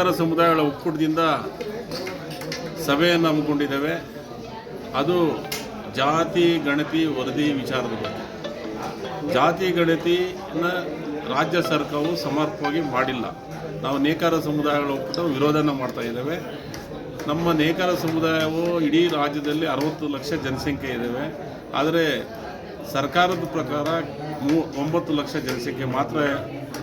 ನೇಕಾರ ಸಮುದಾಯಗಳ ಒಕ್ಕೂಟದಿಂದ ಸಭೆಯನ್ನು ಹಮ್ಮಿಕೊಂಡಿದ್ದೇವೆ. ಅದು ಜಾತಿ, ಗಣತಿ, ವರದಿ ವಿಚಾರದ ಬಗ್ಗೆ. ಜಾತಿ, ಗಣತಿನ ರಾಜ್ಯ ಸರ್ಕಾರವು ಸಮರ್ಪಕವಾಗಿ ಮಾಡಿಲ್ಲ. ನಾವು ನೇಕಾರ ಸಮುದಾಯಗಳ ಒಕ್ಕೂಟ ವಿರೋಧನ ಮಾಡ್ತಾ ಇದ್ದೇವೆ. ನಮ್ಮ ನೇಕಾರ ಸಮುದಾಯವು ಇಡೀ ರಾಜ್ಯದಲ್ಲಿ ಅರವತ್ತು ಲಕ್ಷ ಜನಸಂಖ್ಯೆ ಇದ್ದೇವೆ. ಆದರೆ ಸರ್ಕಾರದ ಪ್ರಕಾರ ಮೂ, ಒಂಬತ್ತು ಲಕ್ಷ ಜನಸಂಖ್ಯೆ ಮಾತ್ರ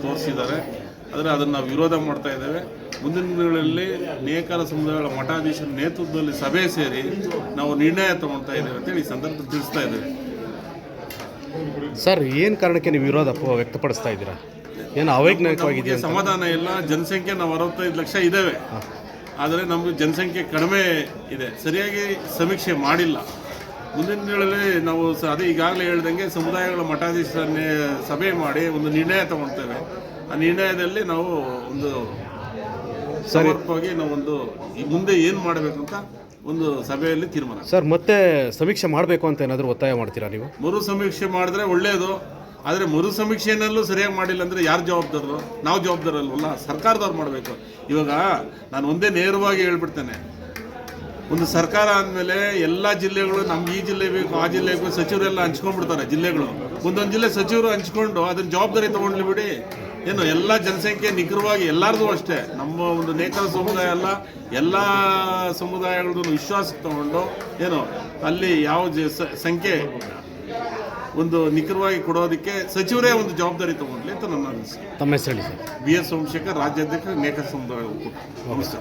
ತೋರಿಸಿದ್ದಾರೆ. ಆದರೆ ಅದನ್ನು ನಾವು ವಿರೋಧ ಮಾಡ್ತಾ ಇದ್ದೇವೆ. ಮುಂದಿನ ದಿನಗಳಲ್ಲಿ ನೇಕಾರ ಸಮುದಾಯಗಳ ಮಠಾಧೀಶರ ನೇತೃತ್ವದಲ್ಲಿ ಸಭೆ ಸೇರಿ ನಾವು ನಿರ್ಣಯ ತಗೊಳ್ತಾ ಇದ್ದೇವೆ ಅಂತೇಳಿ ಈ ಸಂದರ್ಭದಲ್ಲಿ ತಿಳಿಸ್ತಾ ಇದ್ದೇವೆ. ಸರ್ ಏನು ಕಾರಣಕ್ಕೆ ನೀವು ವಿರೋಧ ವ್ಯಕ್ತಪಡಿಸ್ತಾ ಇದ್ದೀರಾ? ಏನು ಅವೈಜ್ಞಾನಿಕವಾಗಿದೆ ಸಮಾಧಾನ ಇಲ್ಲ. ಜನಸಂಖ್ಯೆ ನಾವು ಅರವತ್ತೈದು ಲಕ್ಷ ಇದ್ದೇವೆ. ಆದರೆ ನಮಗೆ ಜನಸಂಖ್ಯೆ ಕಡಿಮೆ ಇದೆ. ಸರಿಯಾಗಿ ಸಮೀಕ್ಷೆ ಮಾಡಿಲ್ಲ. ಮುಂದಿನ ದಿನಗಳಲ್ಲಿ ನಾವು ಸ ಅದೇ ಈಗಾಗಲೇ ಹೇಳ್ದಂಗೆ ಸಮುದಾಯಗಳ ಮಠಾಧೀಶರನ್ನೇ ಸಭೆ ಮಾಡಿ ಒಂದು ನಿರ್ಣಯ ತಗೊಳ್ತೇವೆ ಆ ನಿರ್ಣಯದಲ್ಲಿ ನಾವು ಒಂದು ಸರಿಯಾಗಿ ನಾವೊಂದು ಒಂದು ಈ ಮುಂದೆ ಏನು ಮಾಡಬೇಕು ಅಂತ ಒಂದು ಸಭೆಯಲ್ಲಿ ತೀರ್ಮಾನ. ಸರ್ ಮತ್ತೆ ಸಮೀಕ್ಷೆ ಮಾಡಬೇಕು ಅಂತ ಏನಾದರೂ ಒತ್ತಾಯ ಮಾಡ್ತೀರಾ ನೀವು? ಮರು ಸಮೀಕ್ಷೆ ಮಾಡಿದ್ರೆ ಒಳ್ಳೆಯದು ಆದರೆ ಮರು ಸಮೀಕ್ಷೆನಲ್ಲೂ ಸರಿಯಾಗಿ ಮಾಡಿಲ್ಲ ಅಂದರೆ ಯಾರು ಜವಾಬ್ದಾರರು? ನಾವು ಜವಾಬ್ದಾರಲ್ವಲ್ಲ ಸರ್ಕಾರದವ್ರು ಮಾಡಬೇಕು. ಇವಾಗ ನಾನು ಒಂದೇ ನೇರವಾಗಿ ಹೇಳ್ಬಿಡ್ತೇನೆ. ಒಂದು ಸರ್ಕಾರ ಅಂದಮೇಲೆ ಎಲ್ಲ ಜಿಲ್ಲೆಗಳು ನಮ್ಗೆ ಈ ಜಿಲ್ಲೆ ಬೇಕು ಆ ಜಿಲ್ಲೆ ಬೇಕು ಸಚಿವರೆಲ್ಲ ಹಂಚ್ಕೊಂಡ್ಬಿಡ್ತಾರೆ ಜಿಲ್ಲೆಗಳು. ಒಂದೊಂದು ಜಿಲ್ಲೆ ಸಚಿವರು ಹಂಚ್ಕೊಂಡು ಅದನ್ನ ಜವಾಬ್ದಾರಿ ತಗೊಂಡ್ಲಿ ಬಿಡಿ. ಏನು ಎಲ್ಲ ಜನಸಂಖ್ಯೆ ನಿಖರವಾಗಿ ಎಲ್ಲರದು ಅಷ್ಟೇ. ನಮ್ಮ ಒಂದು ನೇಕರ ಸಮುದಾಯ ಅಲ್ಲ ಎಲ್ಲ ಸಮುದಾಯಗಳದ್ದು ವಿಶ್ವಾಸಕ್ಕೆ ತಗೊಂಡು ಏನು ಅಲ್ಲಿ ಯಾವ ಸಂಖ್ಯೆ ಒಂದು ನಿಖರವಾಗಿ ಕೊಡೋದಕ್ಕೆ ಸಚಿವರೇ ಒಂದು ಜವಾಬ್ದಾರಿ ತಗೊಂಡ್ಲಿ ಅಂತ ನನ್ನ ಅನಿಸಿಕೆ. ತಮ್ಮ ಹೆಸರು ಬಿ ಎಸ್ ಸೋಮಶೇಖರ್ ರಾಜ್ಯಾಧ್ಯಕ್ಷ ನೇಕಾರ ಸಮುದಾಯ ನಮಸ್ತೆ.